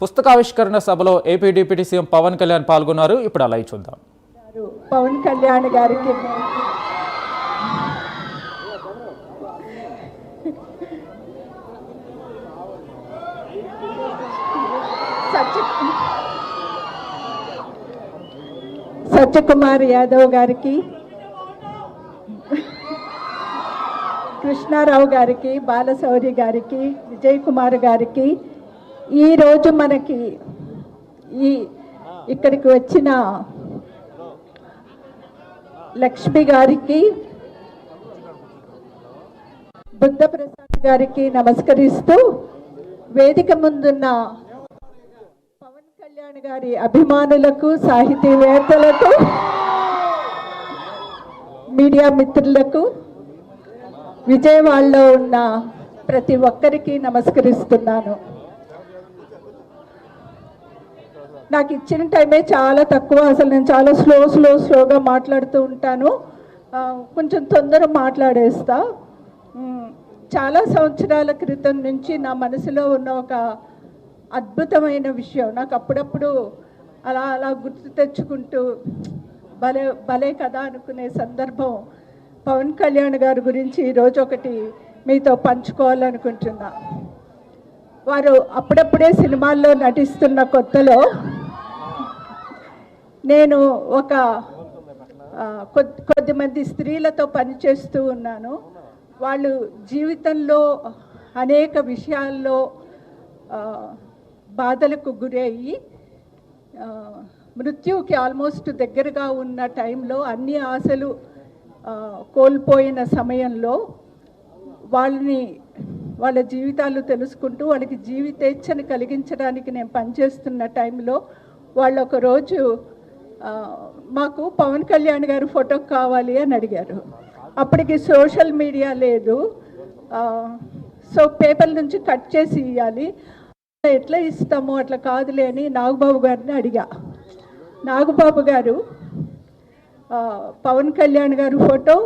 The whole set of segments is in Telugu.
పుస్తకావిష్కరణ సభలో AP deputy CM Pawan Kalyan పాల్గొన్నారు. ఇప్పుడు అలా చూద్దాం. పవన్ కళ్యాణ్ గారికి సత్య సత్యకుమార్ యాదవ్ గారికి కృష్ణారావు గారికి బాలశౌరి గారికి విజయ్ కుమార్ గారికి ఈరోజు మనకి ఈ ఇక్కడికి వచ్చిన లక్ష్మి గారికి బుద్ధ ప్రసాద్ గారికి నమస్కరిస్తూ వేదిక ముందున్న పవన్ కళ్యాణ్ గారి అభిమానులకు సాహితీవేత్తలకు మీడియా మిత్రులకు విజయవాడలో ఉన్న ప్రతి ఒక్కరికి నమస్కరిస్తున్నాను. నాకు ఇచ్చిన టైమే చాలా తక్కువ. అసలు నేను చాలా స్లో స్లో స్లోగా మాట్లాడుతూ ఉంటాను. కొంచెం తొందర మాట్లాడేస్తా. చాలా సంవత్సరాల క్రితం నుంచి నా మనసులో ఉన్న ఒక అద్భుతమైన విషయం. నాకు అప్పుడప్పుడు అలా అలా గుర్తు తెచ్చుకుంటూ భలే భలే కదా అనుకునే సందర్భం పవన్ కళ్యాణ్ గారి గురించి ఈరోజు ఒకటి మీతో పంచుకోవాలనుకుంటున్నా. వారు అప్పుడప్పుడే సినిమాల్లో నటిస్తున్న కొత్తలో నేను ఒక కొద్ది కొద్దిమంది స్త్రీలతో పనిచేస్తూ ఉన్నాను. వాళ్ళు జీవితంలో అనేక విషయాల్లో బాధలకు గురయ్యి ఆ, మృత్యువుకి ఆల్మోస్ట్ దగ్గరగా ఉన్న టైంలో అన్ని ఆశలు కోల్పోయిన సమయంలో వాళ్ళని వాళ్ళ జీవితాలు తెలుసుకుంటూ వాళ్ళకి జీవితేచ్ఛను కలిగించడానికి నేను పనిచేస్తున్న టైంలో వాళ్ళు ఒకరోజు మాకు పవన్ కళ్యాణ్ గారు ఫోటో కావాలి అని అడిగారు. అప్పటికి సోషల్ మీడియా లేదు. సో పేపర్ నుంచి కట్ చేసి ఇవ్వాలి ఎట్లా ఇస్తాము అట్లా కాదులే అని నాగబాబు గారిని అడిగా. నాగబాబు గారు పవన్ కళ్యాణ్ గారి ఫోటో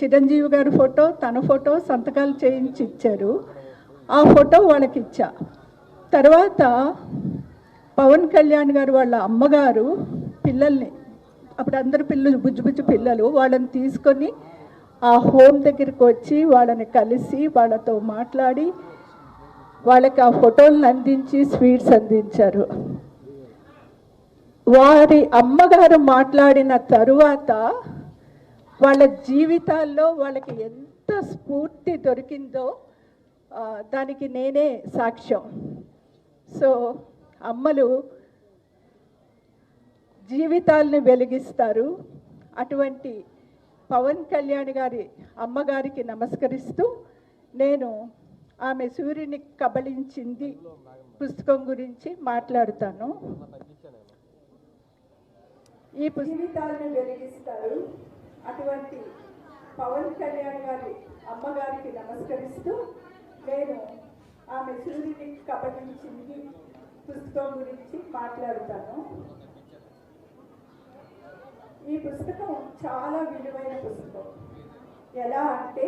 చిరంజీవి గారి ఫోటో తన ఫోటో సంతకాలు చేయించి ఇచ్చారు. ఆ ఫోటో వాళ్ళకి ఇచ్చా. తర్వాత పవన్ కళ్యాణ్ గారు వాళ్ళ అమ్మగారు పిల్లల్ని అప్పుడు అందరు పిల్లలు బుజ్జు బుజ్జు పిల్లలు వాళ్ళని తీసుకొని ఆ హోమ్ దగ్గరికి వచ్చి వాళ్ళని కలిసి వాళ్ళతో మాట్లాడి వాళ్ళకి ఆ ఫోటోలను అందించి స్వీట్స్ అందించారు. వారి అమ్మగారు మాట్లాడిన తరువాత వాళ్ళ జీవితాల్లో వాళ్ళకి ఎంత స్ఫూర్తి దొరికిందో దానికి నేనే సాక్ష్యం. సో అమ్మలు జీవితాల్ని వెలిగిస్తారు. అటువంటి పవన్ కళ్యాణ్ గారి అమ్మగారికి నమస్కరిస్తూ నేను ఆమె సూర్యుని కబళించింది పుస్తకం గురించి మాట్లాడుతాను. ఈ పుస్తకాలను వెలిగిస్తారు. అటువంటి పవన్ కళ్యాణ్ గారి అమ్మగారికి నమస్కరిస్తూ నేను ఆమె సూర్యుని కబలించింది పుస్తకం గురించి మాట్లాడుతాను. ఈ పుస్తకం చాలా విలువైన పుస్తకం. ఎలా అంటే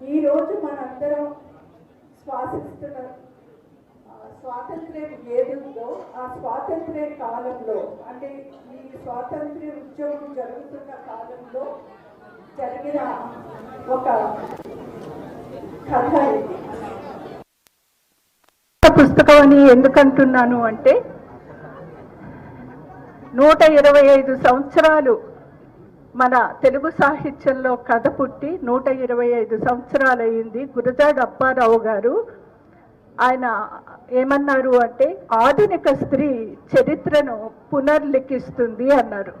ఈరోజు మనందరం శ్వాసిస్తున్న స్వాతంత్ర్యం ఏదుందో ఆ స్వాతంత్ర్య కాలంలో అంటే ఈ స్వాతంత్ర్య ఉద్యమం జరుగుతున్న కాలంలో జరిగిన ఒక కథ ఇది. పుస్తకం అని ఎందుకంటున్నాను అంటే నూట ఇరవై ఐదు సంవత్సరాలు మన తెలుగు సాహిత్యంలో కథ పుట్టి నూట ఇరవై ఐదు సంవత్సరాలు అయింది గురజాడ అప్పారావు గారు. ఆయన ఏమన్నారు అంటే ఆధునిక స్త్రీ చరిత్రను పునర్లిఖిస్తుంది అన్నారు.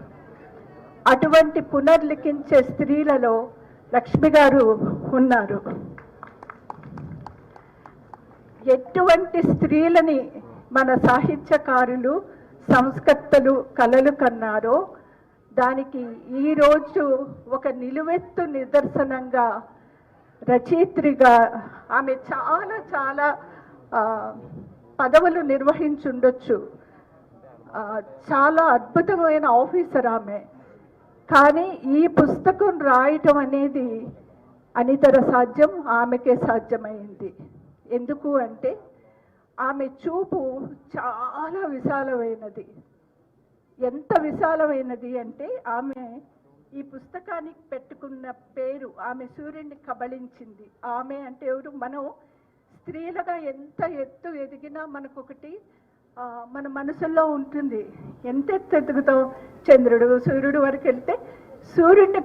అటువంటి పునర్లిఖించే స్త్రీలలో లక్ష్మి గారు ఉన్నారు. ఎటువంటి స్త్రీలని మన సాహిత్యకారులు సంస్కర్తలు కలలు కన్నారో దానికి ఈరోజు ఒక నిలువెత్తు నిదర్శనంగా రచయిత్రిగా ఆమె చాలా చాలా పదవులు నిర్వహించుండొచ్చు. చాలా అద్భుతమైన ఆఫీసర్ ఆమె. కానీ ఈ పుస్తకం రాయటం అనేది అనితర సాధ్యం ఆమెకే సాధ్యమైంది. ఎందుకు అంటే ఆమె చూపు చాలా విశాలమైనది. ఎంత విశాలమైనది అంటే ఆమె ఈ పుస్తకానికి పెట్టుకున్న పేరు ఆమె సూర్యుడిని కబళించింది. ఆమె అంటే ఎవరు? మనం స్త్రీలుగా ఎంత ఎత్తు ఎదిగినా మనకొకటి మన మనసులో ఉంటుంది. ఎంత ఎత్తు ఎదుగుతాం చంద్రుడు? సూర్యుడు వరకు వెళ్తే సూర్యుడిని